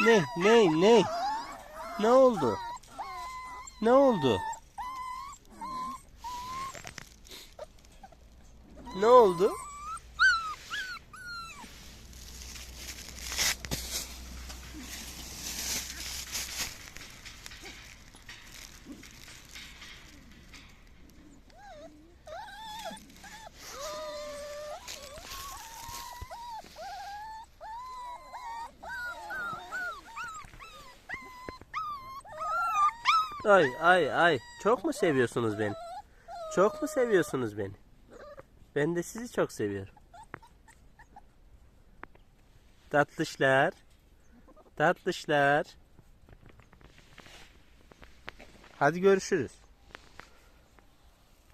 Ne ne ne? Ne oldu? Ne oldu? Ne oldu? Ay ay ay çok mu seviyorsunuz beni? Çok mu seviyorsunuz beni? Ben de sizi çok seviyorum. Tatlışlar. Tatlışlar. Hadi görüşürüz.